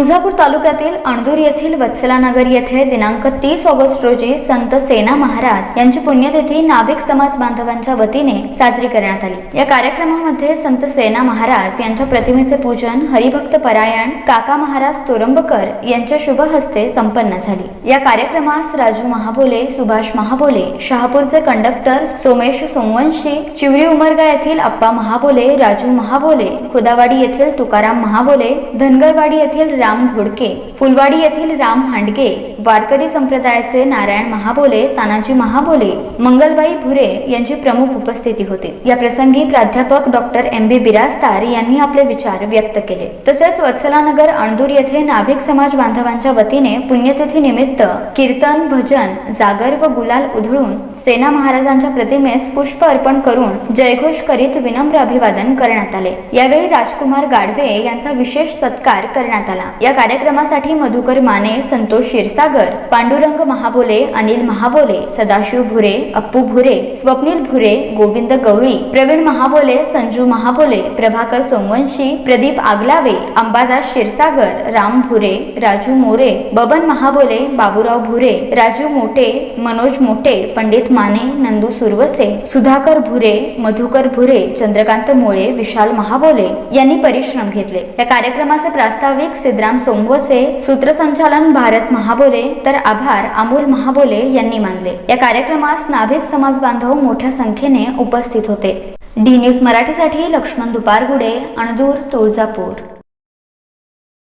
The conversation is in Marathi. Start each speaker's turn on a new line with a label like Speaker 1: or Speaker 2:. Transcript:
Speaker 1: तुळजापूर तालुक्यातील अणदूर येथील वत्सलानगर येथे दिनांक तीस ऑगस्ट रोजी संत सेना महाराज यांची पुण्यतिथी नाभिक समाज बांधवांच्या वतीने साजरी करण्यात आली. या कार्यक्रमामध्ये संत सेना महाराज यांच्या प्रतिमेचे पूजन हरिभक्त परायण काका महाराज तोरंबकर यांच्या शुभ हस्ते संपन्न झाली. या कार्यक्रमास राजू महाबोले सुभाष महाबोले शहापूरचे कंडक्टर सोमेश सोमवंशी चिवरी उमरगा येथील अप्पा महाबोले राजू महाबोले खुदावाडी येथील तुकाराम महाबोले धनगरवाडी येथील राम घोडके फुलवाडी येथील राम हांडगे वारकरी संप्रदायाचे नारायण महाबोले तानाजी महाबोले मंगलबाई भुरे यांची प्रमुख उपस्थिती होती. या प्रसंगी प्राध्यापक डॉक्टर एम बी बिराजदार यांनी आपले विचार व्यक्त केले. तसेच वत्सलानगर अणदूर येथे नाभिक समाज बांधवांच्या वतीने पुण्यतिथी निमित्त कीर्तन भजन जागर व गुलाल उधळून सेना महाराजांच्या प्रतिमेस पुष्प अर्पण करून जयघोष करीत विनम्र अभिवादन करण्यात आले. यावेळी राजकुमार गाढवे यांचा विशेष सत्कार करण्यात आला. या कार्यक्रमासाठी मधुकर माने संतोष क्षीरसागर पांडुरंग महाबोले अनिल महाबोले सदाशिव भुरे अप्पू भुरे स्वप्नील भुरे गोविंद गवळी प्रवीण महाबोले संजू महाबोले प्रभाकर सोमवंशी प्रदीप आगलावे अंबादास क्षीरसागर राम भुरे राजू मोरे बबन महाबोले बाबूराव भुरे राजू मोटे मनोज मोटे पंडित माने नंदू सुरवसे सुधाकर भुरे मधुकर भुरे चंद्रकांत मुळे विशाल महाबोले यांनी परिश्रम घेतले. या कार्यक्रमाचे प्रास्ताविक सिद्धराम सोमवसे सूत्रसंचालन भारत महाबोले तर आभार अमोल महाबोले यांनी मानले. या कार्यक्रमास नाभिक समाज बांधव मोठ्या संख्येने उपस्थित होते. डी न्यूज मराठीसाठी लक्ष्मण दुपारगुडे अणदूर तुळजापूर.